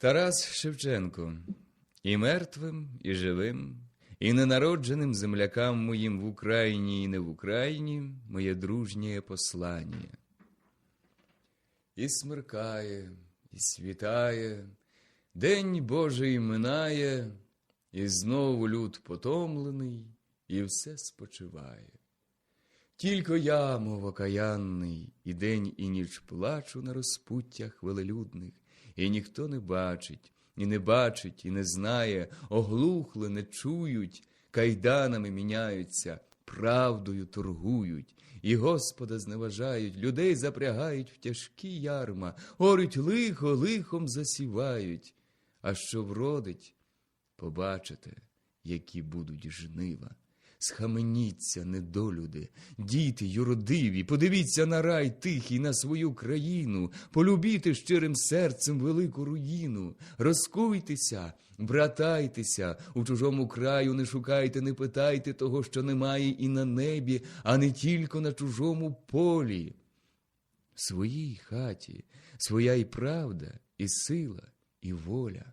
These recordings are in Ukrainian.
Тарас Шевченко, і мертвим, і живим, і ненародженим землякам моїм в Україні і не в Україні моє дружнє послання. І смеркає, і світає, день Божий минає, і знову люд потомлений, і все спочиває. Тільки я, мов окаянний, і день, і ніч плачу на розпуттях велелюдних, і ніхто не бачить, і не бачить, і не знає, оглухли, не чують, кайданами міняються, правдою торгують, і Господа зневажають, людей запрягають в тяжкі ярма, орють лихо, лихом засівають. А що вродить, побачите, які будуть жнива. Схаменіться, недолюди, діти юродиві, подивіться на рай тихий, на свою країну, полюбіте щирим серцем велику руїну, розкуйтеся, братайтеся, у чужому краю не шукайте, не питайте того, що немає і на небі, а не тільки на чужому полі. Своїй хаті своя і правда, і сила, і воля.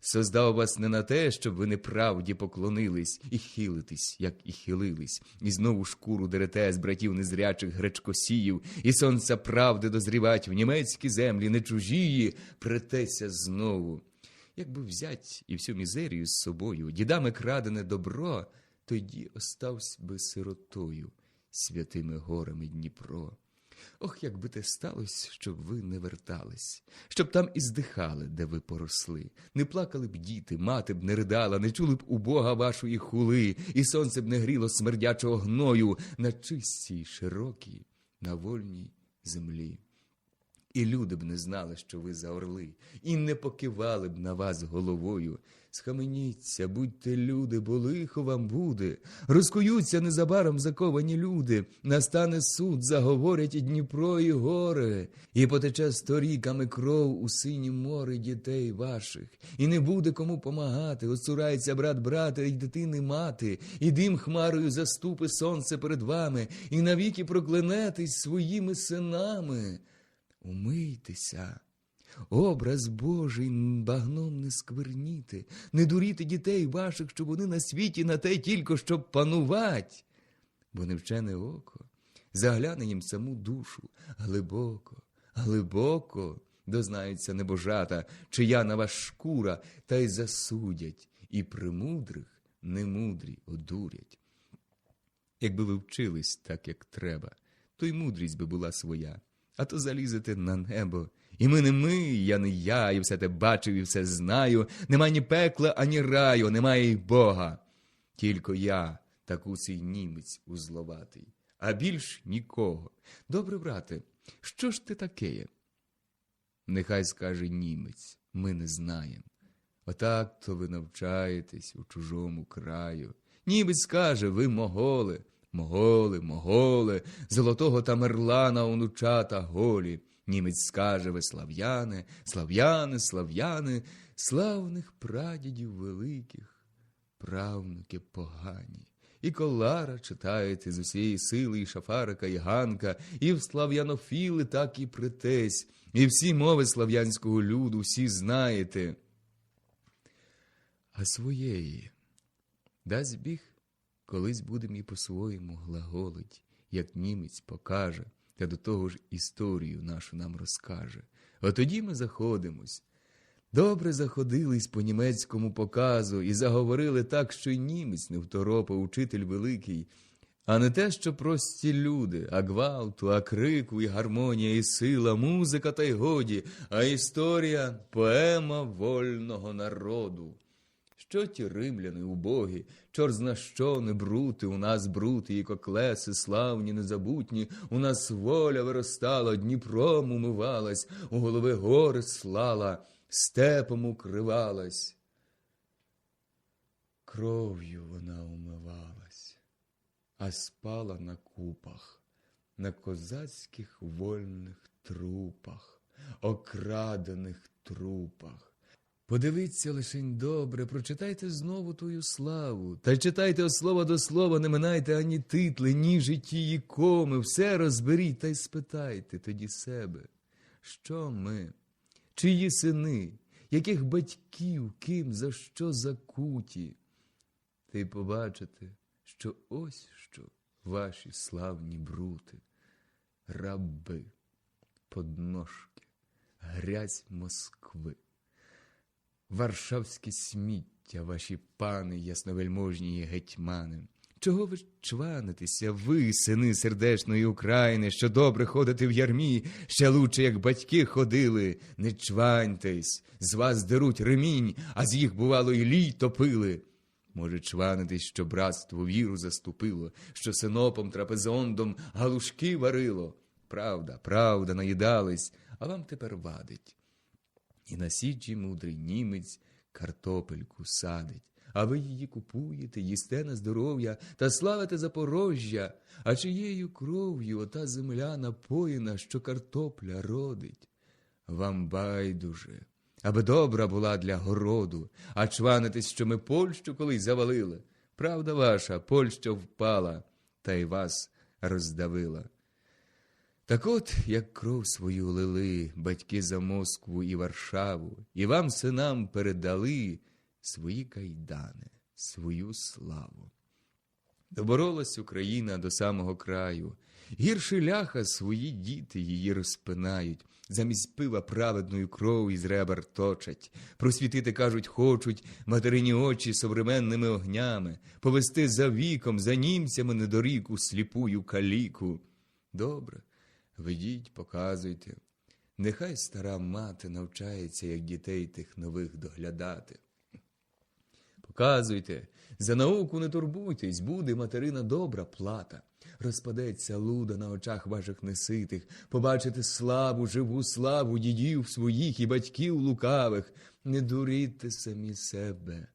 создав вас не на те, щоб ви неправді поклонились і хилитесь, як і хилились, і знову шкуру дерете з братів незрячих гречкосіїв, і сонця правди дозрівать в німецькі землі, не чужії, претеся знову. Якби взять і всю мізерію з собою, дідами крадене добро, тоді оставсь би сиротою святими горами Дніпро. Ох, якби те сталося, щоб ви не вертались, щоб там і здихали, де ви поросли, не плакали б діти, мати б не ридала, не чули б у Бога вашої хули, і сонце б не гріло смердячого гною на чистій, широкій, на вольній землі. І люди б не знали, що ви за орли, і не покивали б на вас головою. Схаменіться, будьте люди, бо лихо вам буде. Розкуються незабаром заковані люди. Настане суд, заговорять і Дніпро, і гори, і потече сторіками кров у синім море дітей ваших, і не буде кому помагати. Оцурається брат брата, і дитини мати, і дим хмарою заступи сонце перед вами, і навіки проклянетесь своїми синами. Умийтеся, образ Божий багном не скверніти, не дуріти дітей ваших, щоб вони на світі на те тільки щоб панувать, бо невчене око загляне їм саму душу. Глибоко, глибоко дознаються небожата, чия на вас шкура, та й засудять, і примудрих немудрі одурять. Якби ви вчились так, як треба, то й мудрість би була своя а то залізете на небо. І ми не ми, я не я, і все те бачив, і все знаю. Нема ні пекла, ані раю, немає й Бога. Тільки я, такусий німець узловатий, а більш нікого. Добре, брате, що ж ти таке? Нехай скаже німець, ми не знаємо. Отак то ви навчаєтесь у чужому краю. Німець скаже, ви моголи. Моголи, моголи, золотого Тамерлана онучата голі. Німець скаже ви слав'яни, слав'яни, слав'яни, славних прадідів великих, правнуки погані. І колара читаєте з усієї сили, і шафарика, і ганка, і в слав'янофіли так і притесь, і всі мови слав'янського люду всі знаєте. А своєї дасть біг Колись будем і по-своєму глаголить, як німець покаже, та до того ж історію нашу нам розкаже. От тоді ми заходимось. Добре заходились по німецькому показу і заговорили так, що й німець не второпав, учитель великий, а не те, що прості люди, а гвалту, а крику, і гармонія, і сила, музика та й годі, а історія поема вольного народу. Що ті римляни убогі, чор зна що не брути, у нас брути і коклеси, славні, незабутні, у нас воля виростала, Дніпром умивалась, у голови гори слала, степом укривалась. Кров'ю вона умивалась, а спала на купах, на козацьких вольних трупах, окрадених трупах. Подивіться лишень добре, прочитайте знову тую славу, та читайте от слова до слова, не минайте ані титли, ні житті, і коми, все розберіть та й спитайте тоді себе, що ми, чиї сини, яких батьків, ким, за що закуті, та й побачите, що ось що ваші славні брути, раби, подножки, грязь Москви. Варшавське сміття, ваші пани, ясновельможні гетьмани. Чого ви чванитеся, ви, сини сердешної України, що добре ходите в ярмі, ще лучше, як батьки ходили, не чваньтесь, з вас деруть ремінь, а з їх, бувало, і лій топили. Може, чванитись, що братство віру заступило, що синопом трапезондом галушки варило. Правда, правда, наїдались, а вам тепер вадить. І на січі мудрий німець картопельку садить, а ви її купуєте, їсте на здоров'я та славите Запорожжя, а чиєю кров'ю ота земля напоїна, що картопля родить. Вам байдуже, аби добра була для городу, а чванитесь, що ми Польщу колись завалили. Правда ваша, Польща впала, та й вас роздавила. Так от, як кров свою лили батьки за Москву і Варшаву, і вам, синам, передали свої кайдани, свою славу. Доборолась Україна до самого краю, гірше ляха свої діти її розпинають, замість пива праведною кров із ребер точать, просвітити, кажуть, хочуть материні очі современними огнями, повести за віком, за німцями недоріку сліпую каліку. Добре. Ведіть, показуйте. Нехай стара мати навчається, як дітей тих нових доглядати. Показуйте, за науку не турбуйтесь, буде материна добра плата. Розпадеться луда на очах ваших неситих, побачите славу, живу славу дідів своїх і батьків лукавих. Не дуріть самі себе.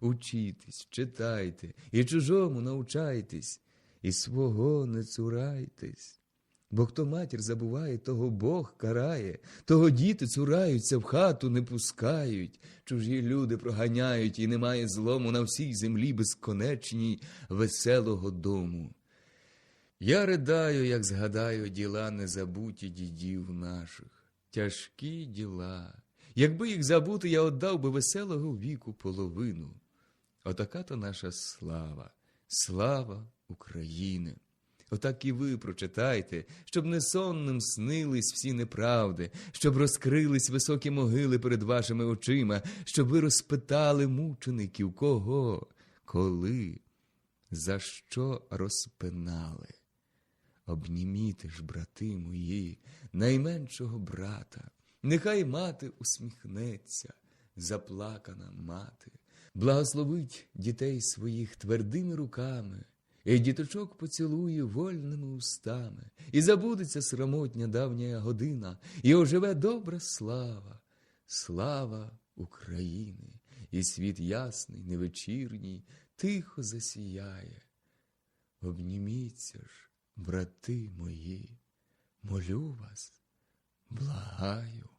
Учітесь, читайте, і чужому навчайтесь, і свого не цурайтесь. Бо хто матір забуває, того Бог карає, того діти цураються, в хату не пускають, чужі люди проганяють, і немає злому на всій землі безконечній веселого дому. Я ридаю, як згадаю діла незабуті дідів наших, тяжкі діла. Якби їх забути, я отдав би веселого віку половину. Отака то наша слава, слава України. Отак і ви прочитайте, щоб не сонним снились всі неправди, щоб розкрились високі могили перед вашими очима, щоб ви розпитали мучеників кого, коли, за що розпинали. Обніміте ж, брати мої, найменшого брата, нехай мати усміхнеться, заплакана мати, благословить дітей своїх твердими руками. І діточок поцілує вольними устами, і забудеться срамотня давня година, і оживе добра слава, слава України, і світ ясний, невечірній, тихо засіяє. Обніміться ж, брати мої, молю вас, благаю.